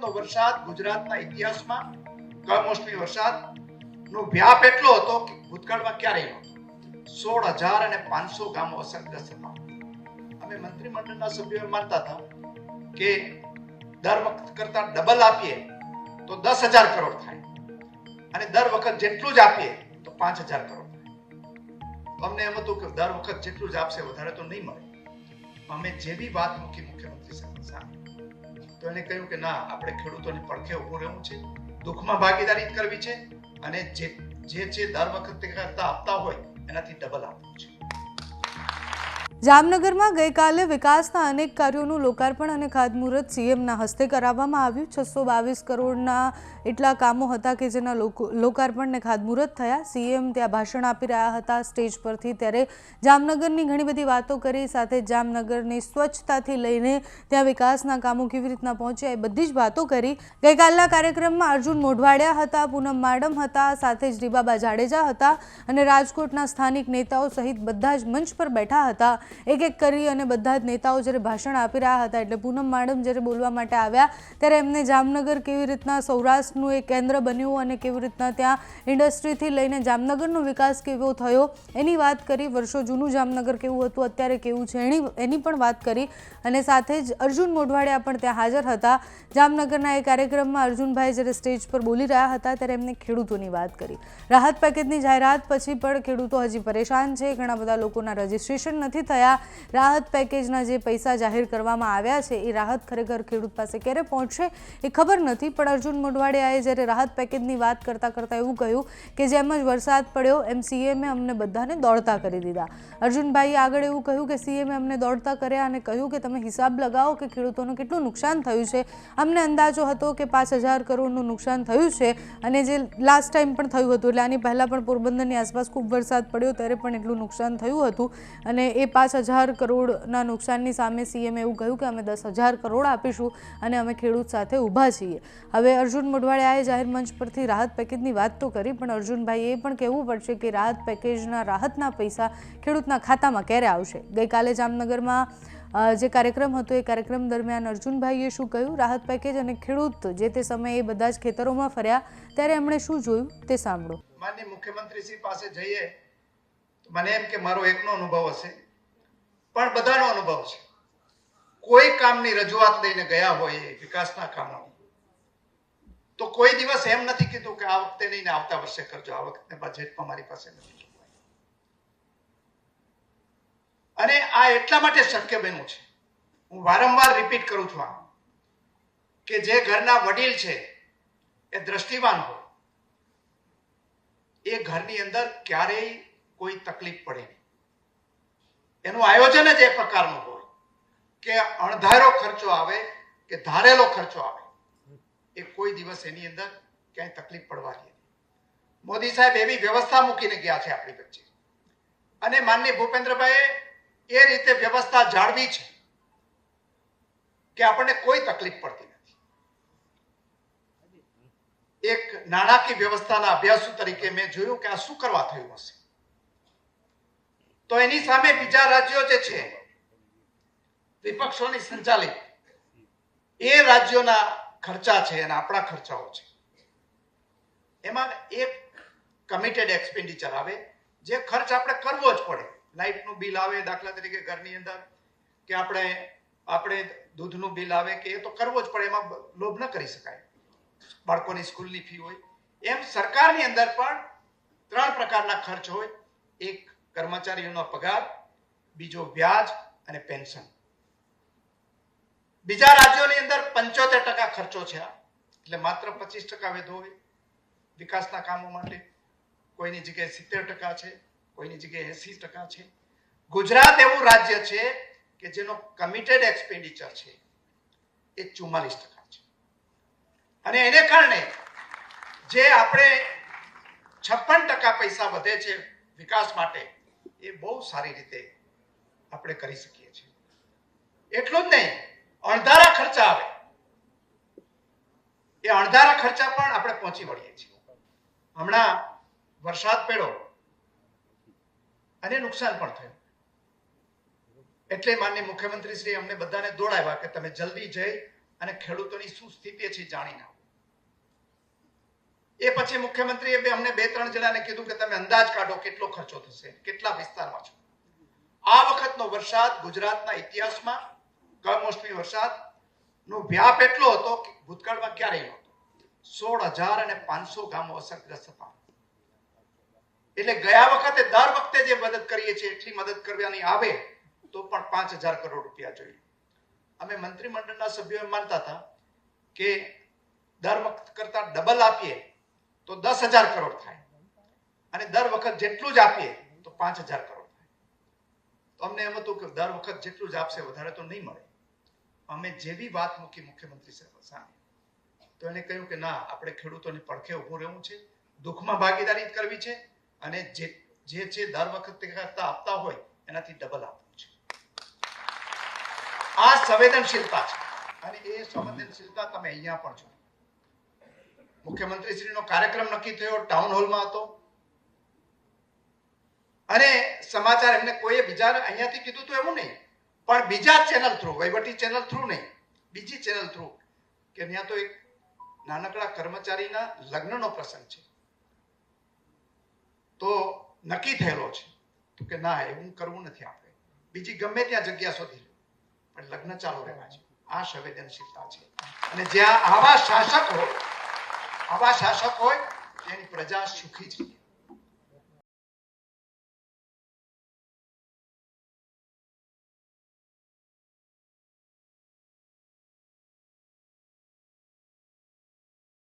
વખતનો વરસાદ ગુજરાતના ઇતિહાસમાં કમોસમી વરસાદ નો વ્યાપ એટલો હતો કે ભૂતકાળમાં ક્યારેય નહોતો સોળ હજાર અને પાંચસો ગામો અસરગ્રસ્ત હતા. અમે મંત્રીમંડળના સભ્યો માનતા હતા કે દર વખત કરતા ડબલ આપીએ તો દસ હજાર કરોડ થાય. અને દર વખત જેટલું જ આપીએ તો પાંચ હજાર કરોડ અમને એમ હતું કે દર વખત જેટલું જ આપશે, વધારે તો નહીં મળે. અમે જેવી વાત મૂકી મુખ્યમંત્રી સામે તો એને કહ્યું કે ના, આપણે ખેડૂતોની પડખે ઊભું રહેવું છે, દુઃખમાં ભાગીદારી કરવી છે અને જે જે જે દર વખતે કરતા આપતા હોય, એનાથી ડબલ આપવું છે. જામનગરમાં ગઈકાલે વિકાસના અનેક કાર્યોનું લોકાર્પણ અને ખાતમુહૂર્ત સીએમના હસ્તે કરાવવામાં આવ્યું. છસો બાવીસ કરોડના એટલા કામો હતા કે જેના લોકો લોકાર્પણ ને ખાતમુહૂર્ત થયા. સીએમ ત્યાં ભાષણ આપી રહ્યા હતા સ્ટેજ પરથી. ત્યારે જામનગરની ઘણી બધી વાતો કરી, સાથે જામનગરની સ્વચ્છતાથી લઈને ત્યાં વિકાસના કામો કેવી રીતના પહોંચ્યા એ બધી જ વાતો કરી. ગઈકાલના કાર્યક્રમમાં અર્જુન મોઢવાડિયા હતા, પૂનમ માડમ હતા, સાથે જ રીબાબા જાડેજા હતા અને રાજકોટના સ્થાનિક નેતાઓ સહિત બધા જ મંચ પર બેઠા હતા. એક એક કરી અને બધા જ નેતાઓ જ્યારે ભાષણ આપી રહ્યા હતા એટલે પૂનમ માડમ જ્યારે બોલવા માટે આવ્યા, ત્યારે એમને જામનગર કેવી રીતના સૌરાષ્ટ્રનું એક કેન્દ્ર બન્યું અને કેવી રીતના ત્યાં ઇન્ડસ્ટ્રીથી લઈને જામનગરનો વિકાસ કેવો થયો, એની વાત કરી. વર્ષો જૂનું જામનગર કેવું હતું, અત્યારે કેવું છે એની એની પણ વાત કરી. અને સાથે જ અર્જુન મોઢવાડિયા પણ ત્યાં હાજર હતા. જામનગરના એ કાર્યક્રમમાં અર્જુનભાઈ જ્યારે સ્ટેજ પર બોલી રહ્યા હતા, ત્યારે એમને ખેડૂતોની વાત કરી. રાહત પેકેજની જાહેરાત પછી પણ ખેડૂતો હજી પરેશાન છે. ઘણા બધા લોકોના રજીસ્ટ્રેશન નથી થયા. રાહત પેકેજના જે પૈસા જાહેર કરવામાં આવ્યા છે, એ રાહત ખરેખર ખેડૂત પાસે ક્યારે પહોંચશે, એ ખબર નથી. પણ અર્જુન મોઢવાડિયાએ જ્યારે રાહત પેકેજની વાત કરતાં કરતાં એવું કહ્યું કે જેમ જ વરસાદ પડ્યો, એમ સીએમે અમને બધાને દોડતા કરી દીધા. અર્જુનભાઈએ આગળ એવું કહ્યું કે સીએમે અમને દોડતા કર્યા અને કહ્યું કે તમે હિસાબ લગાવો કે ખેડૂતોનું કેટલું નુકસાન થયું છે. અમને અંદાજો હતો કે પાંચ હજાર કરોડનું નુકસાન થયું છે અને જે લાસ્ટ ટાઈમ પણ થયું હતું, એટલે આની પહેલાં પણ પોરબંદરની આસપાસ ખૂબ વરસાદ પડ્યો, ત્યારે પણ એટલું નુકસાન થયું હતું. અને એ પાંચ હજાર કરોડના નુકસાનની સામે સીએમએ એવું કહ્યું કે અમે દસ હજાર કરોડ આપીશું અને અમે ખેડૂત સાથે ઊભા છીએ. હવે અર્જુન મોઢવાડિયાએ જાહેર મંચ પરથી રાહત પેકેજની વાત તો કરી, પણ અર્જુનભાઈ એ પણ કહેવું પડશે કે રાહત પેકેજના રાહતના પૈસા ખેડૂતના ખાતામાં ક્યારે આવશે? ગઈકાલે જામનગરમાં જે કાર્યક્રમ હતો, એ કાર્યક્રમ દરમિયાન અર્જુનભાઈએ શું કહ્યું? રાહત પેકેજ અને ખેડૂત જે તે સમયે બધા જ ખેતરોમાં ફર્યા, ત્યારે એમણે શું જોયું તે સાંભળો. માન્ય મુખ્યમંત્રી શ્રી પાસે જઈએ મને એમ કે મારો એકનો અનુભવ હશે. પણ બધાનો અનુભવ છે. કોઈ કામની રજૂઆત લઈને ગયા હોય વિકાસના કામો. તો કોઈ દિવસ એમ નથી કીધું કે આ વખતે નહીં ને આવતા વર્ષે કરજો. આ વખતે બજેટમાં મારી પાસે નથી અને આ એટલા માટે શક્ય બન્યું છે. હું વારંવાર રિપીટ કરું છું આ કે જે ઘરના વડીલ છે, એ દ્રષ્ટિવાન હોય. એ ઘરની અંદર ક્યારેય કોઈ તકલીફ પડે નહીં. એનું આયોજન જ એ પ્રકારનું હોય કે અણધારો ખર્ચો આવે કે ધારેલો ખર્ચો આવે. એ કોઈ દિવસ એની અંદર ક્યાંય તકલીફ પડવાની મોદી સાહેબ એવી વ્યવસ્થા મૂકીને ગયા છે આપણી વચ્ચે. અને માનની ભૂપેન્દ્રભાઈએ એ રીતે વ્યવસ્થા જાળવી છે કે આપણને કોઈ તકલીફ પડતી નથી. એક નાણાકીય વ્યવસ્થાના અભ્યાસુ તરીકે મેં જોયું કે આ શું કરવા થયું હશે? તો એની સામે બીજા રાજ્યો જે છે, વિપક્ષોની સંચાલિત, એ રાજ્યોના ખર્ચા છે અને આપણા ખર્ચાઓ છે. એમાં એક કમિટેડ એક્સપેન્ડિચર આવે, જે ખર્ચ આપણે કરવો જ પડે. લાઇટનું બિલ આવે, દાખલા તરીકે ઘરની અંદર, કે આપણે આપણે દૂધનું બિલ આવે, કે એ તો કરવો જ પડે, એમાં લોભ ન કરી શકાય. બાળકોની સ્કૂલની ફી હોય. એમ સરકારની અંદર પણ ત્રણ પ્રકારના ખર્ચ હોય. એક કર્મચારીઓનો પગાર, બીજો વ્યાજ અને પેન્શન. બીજા રાજ્યોની અંદર પંચોતેર ટકા ખર્ચો છે એટલે માત્ર પચીસ ટકા વેધો હોય વિકાસના કામો માટે. કોઈની જગ્યાએ સિત્તેર ટકા છે, કોઈની જગ્યાએ એસી ટકા છે. ગુજરાત એવું રાજ્ય છે કે જેનો કમિટેડ એક્સપેન્ડિચર છે એ ચુમ્માલીસ ટકા છે. અને એને કારણે જે આપણે છપ્પન ટકા પૈસા વધે છે વિકાસ માટે એ બહુ સારી રીતે આપણે કરી શકીએ છીએ. એટલું જ નહીં, અણધારા ખર્ચા આવે. એ અણધારા ખર્ચા પણ આપણે પહોંચી વળીએ છીએ. હમણાં વરસાદ પડ્યો અને નુકસાન પણ થયું. એટલે માન્ય મુખ્યમંત્રી શ્રી અમને બધાને દોડાવ્યા કે તમે જલ્દી જઈ અને ખેડૂતોની શું સ્થિતિ છે જાણી આવો એ પછી મુખ્યમંત્રીએ બે અમને બે, ત્રણ જણાને કીધું કે તમે અંદાજ કાઢો કેટલો ખર્ચો થશે, કેટલા વિસ્તારમાં છો. આ વખતનો વરસાદ ગુજરાતના ઇતિહાસમાં કમોસમી વરસાદ નો વ્યાપ એટલો હતો કે ભૂતકાળમાં ક્યારેય નહોતો. સોળ હજાર અને પાંચસો ગામો અસરગ્રસ્ત હતા. એટલે ગયા વખતે દર વખતે જે મદદ કરીએ છીએ, એટલી મદદ કરવાની આવે તો પણ પાંચ હજાર કરોડ રૂપિયા જોઈએ. અમે મંત્રીમંડળના સભ્યો માનતા હતા કે દર વખત કરતા ડબલ આપીએ તો દસ હજાર કરોડ થાય. અને દર વખત જેટલું જ આપીએ, તો પાંચ હજાર કરોડ થાય. તો અમને એમ હતું કે દર વખત જેટલું જ આપશે, વધારે તો નહીં મળે. અમે જેવી વાત મૂકી મુખ્યમંત્રી સામે, તો એને કહ્યું કે ના, આપણે ખેડૂતોની પડખે ઊભું રહેવું છે, દુઃખમાં ભાગીદારી કરવી છે, અને જે જે છે દર વખતે કરતા આપતા હોય, એનાથી ડબલ આપવું છે. આ સંવેદનશીલતા છે. અને એ સંવેદનશીલતા તમે અહીંયા પણ છો મુખ્યમંત્રીશ્રીનો કાર્યક્રમ નક્કી થયો ટાઉન હોલમાં હતો. અને સમાચાર એમને કોઈએ બીજા અહીંયાથી કીધું તો એવું નહીં, પણ બીજા ચેનલ થ્રુ વહીવટી ચેનલ થ્રુ નહીં, બીજી ચેનલ થ્રુ કે ત્યાં તો એક નાનકડા કર્મચારીના લગ્નનો પ્રસંગ છે. તો નક્કી થયેલો છે, તો કે ના, એવું કરવું નથી આપણે. બીજી ગમે ત્યાં જગ્યા શોધી પણ લગ્ન ચાલુ રહેવા છે. આ સંવેદનશીલતા છે. અને જ્યાં આવા શાસક આવા શાસક હોય તેની પ્રજા સુખી છે